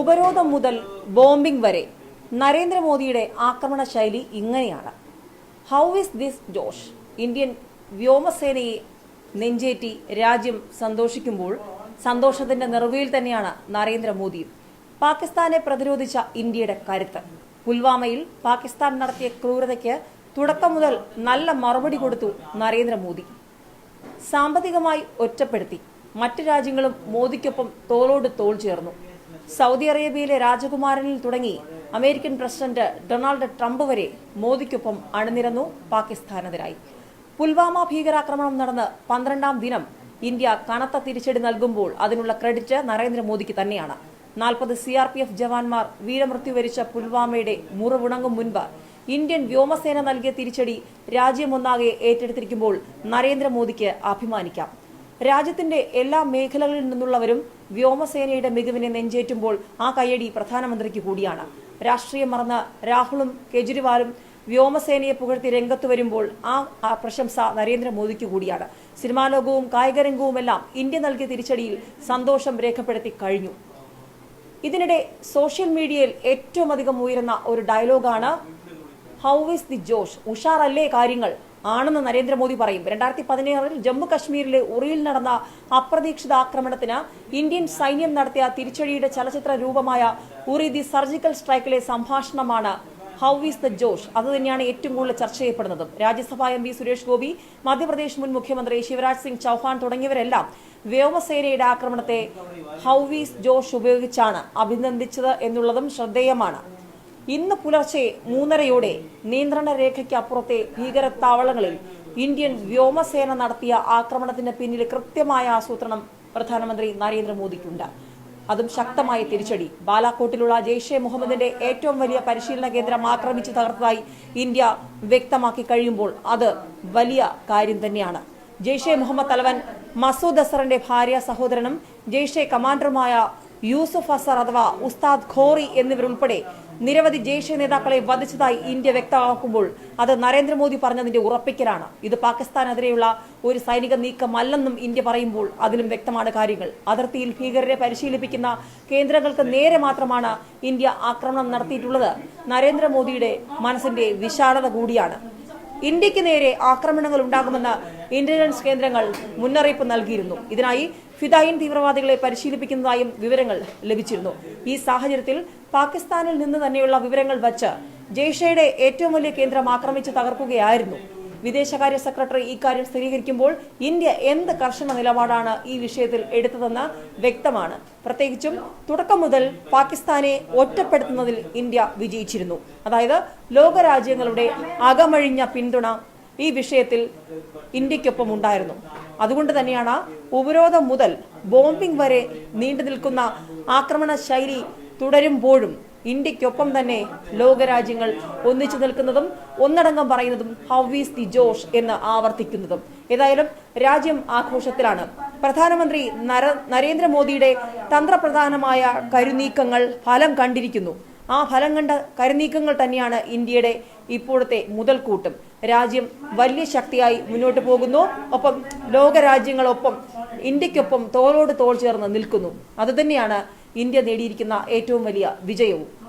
ഉപരോധം മുതൽ ബോംബിംഗ് വരെ നരേന്ദ്രമോദിയുടെ ആക്രമണ ശൈലി ഇങ്ങനെയാണ്. How is this Josh Indian വ്യോമസേനയെ നെഞ്ചേറ്റി രാജ്യം സന്തോഷിക്കുമ്പോൾ സന്തോഷത്തിന്റെ നിറവിൽ തന്നെയാണ് നരേന്ദ്രമോദിയും. പാകിസ്ഥാനെ പ്രതിരോധിച്ച ഇന്ത്യയുടെ കരുത്ത്. പുൽവാമയിൽ പാകിസ്ഥാൻ നടത്തിയ ക്രൂരതയ്ക്ക് തുടക്കം മുതൽ നല്ല മറുപടി കൊടുത്തു നരേന്ദ്രമോദി. സാമ്പത്തികമായി ഒറ്റപ്പെടുത്തി. മറ്റു രാജ്യങ്ങളും മോദിക്കൊപ്പം തോളോട് തോൾ ചേർന്നു. സൗദി അറേബ്യയിലെ രാജകുമാരനിൽ തുടങ്ങി അമേരിക്കൻ പ്രസിഡന്റ് ഡൊണാൾഡ് ട്രംപ് വരെ മോദിക്കൊപ്പം അണിനിരന്നു പാകിസ്ഥാനെതിരായി. പുൽവാമ ഭീകരാക്രമണം നടന്ന് പന്ത്രണ്ടാം ദിനം ഇന്ത്യ കനത്ത തിരിച്ചടി നൽകുമ്പോൾ അതിനുള്ള ക്രെഡിറ്റ് നരേന്ദ്രമോദിക്ക് തന്നെയാണ്. നാൽപ്പത് സി ആർ പി എഫ് ജവാന്മാർ വീരമൃത്യു വരിച്ച പുൽവാമയുടെ മുറിവുണങ്ങും മുൻപ് ഇന്ത്യൻ വ്യോമസേന നൽകിയ തിരിച്ചടി രാജ്യമൊന്നാകെ ഏറ്റെടുത്തിരിക്കുമ്പോൾ നരേന്ദ്രമോദിക്ക് അഭിമാനിക്കാം. രാജ്യത്തിന്റെ എല്ലാ മേഖലകളിൽ നിന്നുള്ളവരും വ്യോമസേനയുടെ മികവിനെ നെഞ്ചേറ്റുമ്പോൾ ആ കയ്യടി പ്രധാനമന്ത്രിക്ക് കൂടിയാണ്. രാഷ്ട്രീയം മറന്ന് രാഹുലും കെജ്രിവാളും വ്യോമസേനയെ പുകഴ്ത്തി രംഗത്ത് വരുമ്പോൾ ആ പ്രശംസ നരേന്ദ്രമോദിക്ക് കൂടിയാണ്. സിനിമാ ലോകവും കായിക രംഗവുമെല്ലാം ഇന്ത്യ നൽകിയ തിരിച്ചടിയിൽ സന്തോഷം രേഖപ്പെടുത്തി കഴിഞ്ഞു. ഇതിനിടെ സോഷ്യൽ മീഡിയയിൽ ഏറ്റവും അധികം ഉയരുന്ന ഒരു ഡയലോഗാണ് ഹൗ ഇസ് ദി ജോഷ് ഉഷാറല്ലേ കാര്യങ്ങൾ? ആണെന്ന് നരേന്ദ്രമോദി പറയും. രണ്ടായിരത്തി പതിനേഴിൽ ജമ്മു കശ്മീരിലെ ഉറിയിൽ നടന്ന അപ്രതീക്ഷിത ആക്രമണത്തിന് ഇന്ത്യൻ സൈന്യം നടത്തിയ തിരിച്ചടിയുടെ ചലച്ചിത്ര രൂപമായ ഉറി ദി സർജിക്കൽ സ്ട്രൈക്കിലെ സംഭാഷണമാണ് ഹൗ ഈസ് ദ ജോഷ് അത് തന്നെയാണ് ഏറ്റവും കൂടുതൽ ചർച്ച ചെയ്യപ്പെടുന്നതും. രാജ്യസഭാ എം പി സുരേഷ് ഗോപി മധ്യപ്രദേശ് മുൻ മുഖ്യമന്ത്രി ശിവരാജ് സിംഗ് ചൌഹാൻ തുടങ്ങിയവരെല്ലാം വ്യോമസേനയുടെ ആക്രമണത്തെ ഹൗ ഈസ് ജോഷ് ഉപയോഗിച്ചാണ് അഭിനന്ദിച്ചത് എന്നുള്ളതും ശ്രദ്ധേയമാണ്. ഇന്ന് പുലർച്ചെ മൂന്നരയോടെ നിയന്ത്രണ രേഖയ്ക്ക് അപ്പുറത്തെ ഭീകരത്താവളങ്ങളിൽ ഇന്ത്യൻ വ്യോമസേന നടത്തിയ ആക്രമണത്തിന് പിന്നിൽ കൃത്യമായ ആസൂത്രണം പ്രധാനമന്ത്രി നരേന്ദ്രമോദിക്കുണ്ട്. അതും ശക്തമായ തിരിച്ചടി. ബാലാക്കോട്ടിലുള്ള ജെയ്ഷെ മുഹമ്മദിന്റെ ഏറ്റവും വലിയ പരിശീലന കേന്ദ്രം ആക്രമിച്ചു തകർത്തതായി ഇന്ത്യ വ്യക്തമാക്കി കഴിയുമ്പോൾ അത് വലിയ കാര്യം തന്നെയാണ്. ജെയ്ഷെ മുഹമ്മദ് തലവൻ മസൂദ് അസറിന്റെ ഭാര്യ സഹോദരനും ജെയ്ഷെ കമാൻഡറുമായ യൂസുഫ് അസർ അഥവാ ഉസ്താദ് ഖോറി എന്നിവരുൾപ്പെടെ നിരവധി ജെയ്ഷെ നേതാക്കളെ വധിച്ചതായി ഇന്ത്യ വ്യക്തമാക്കുമ്പോൾ അത് നരേന്ദ്രമോദി പറഞ്ഞതിന്റെ ഉറപ്പിക്കലാണ്. ഇത് പാകിസ്ഥാനെതിരെയുള്ള ഒരു സൈനിക നീക്കമല്ലെന്നും ഇന്ത്യ പറയുമ്പോൾ അതിലും വ്യക്തമാണ് കാര്യങ്ങൾ. അതിർത്തിയിൽ ഭീകരരെ പരിശീലിപ്പിക്കുന്ന കേന്ദ്രങ്ങൾക്ക് നേരെ മാത്രമാണ് ഇന്ത്യ ആക്രമണം നടത്തിയിട്ടുള്ളത്. നരേന്ദ്രമോദിയുടെ മനസ്സിന്റെ വിശാലത കൂടിയാണ്. ഇന്ത്യയ്ക്ക് നേരെ ആക്രമണങ്ങൾ ഉണ്ടാകുമെന്ന് ഇന്റലിജൻസ് കേന്ദ്രങ്ങൾ മുന്നറിയിപ്പ് നൽകിയിരുന്നു. ഇതിനായി ഫിദായിൻ തീവ്രവാദികളെ പരിശീലിപ്പിക്കുന്നതായും വിവരങ്ങൾ ലഭിച്ചിരുന്നു. ഈ സാഹചര്യത്തിൽ പാകിസ്ഥാനിൽ നിന്ന് തന്നെയുള്ള വിവരങ്ങൾ വച്ച് ജെയ്ഷയുടെ ഏറ്റവും വലിയ കേന്ദ്രം ആക്രമിച്ച് തകർക്കുകയായിരുന്നു. വിദേശകാര്യ സെക്രട്ടറി ഇക്കാര്യം സ്ഥിരീകരിക്കുമ്പോൾ ഇന്ത്യ എന്ത് കർശന നിലപാടാണ് ഈ വിഷയത്തിൽ എടുത്തതെന്ന് വ്യക്തമാണ്. പ്രത്യേകിച്ചും തുടക്കം മുതൽ പാകിസ്ഥാനെ ഒറ്റപ്പെടുത്തുന്നതിൽ ഇന്ത്യ വിജയിച്ചിരുന്നു. അതായത് ലോകരാജ്യങ്ങളുടെ അകമഴിഞ്ഞ പിന്തുണ ഈ വിഷയത്തിൽ ഇന്ത്യക്കൊപ്പം ഉണ്ടായിരുന്നു. അതുകൊണ്ട് തന്നെയാണ് ഉപരോധം മുതൽ ബോംബിംഗ് വരെ നീണ്ടു നിൽക്കുന്ന ആക്രമണ ശൈലി തുടരുമ്പോഴും ഇന്ത്യക്കൊപ്പം തന്നെ ലോകരാജ്യങ്ങൾ ഒന്നിച്ചു നിൽക്കുന്നതും ഒന്നടങ്കം പറയുന്നതും ഹൗ ഈസ് ദി ജോഷ് എന്ന് ആവർത്തിക്കുന്നതും. ഏതായാലും രാജ്യം ആഘോഷത്തിലാണ്. പ്രധാനമന്ത്രി നര നരേന്ദ്രമോദിയുടെ തന്ത്രപ്രധാനമായ കരുനീക്കങ്ങൾ ഫലം കണ്ടിരിക്കുന്നു. ആ ഫലം കണ്ട കരുനീക്കങ്ങൾ തന്നെയാണ് ഇന്ത്യയുടെ ഇപ്പോഴത്തെ മുതൽക്കൂട്ടും. രാജ്യം വലിയ ശക്തിയായി മുന്നോട്ട് പോകുന്നു. ഒപ്പം ലോകരാജ്യങ്ങളൊപ്പം ഇന്ത്യക്കൊപ്പം തോളോട് തോൾ ചേർന്ന് നിൽക്കുന്നു. അതുതന്നെയാണ് ഇന്ത്യ നേടിയിരിക്കുന്ന ഏറ്റവും വലിയ വിജയവും.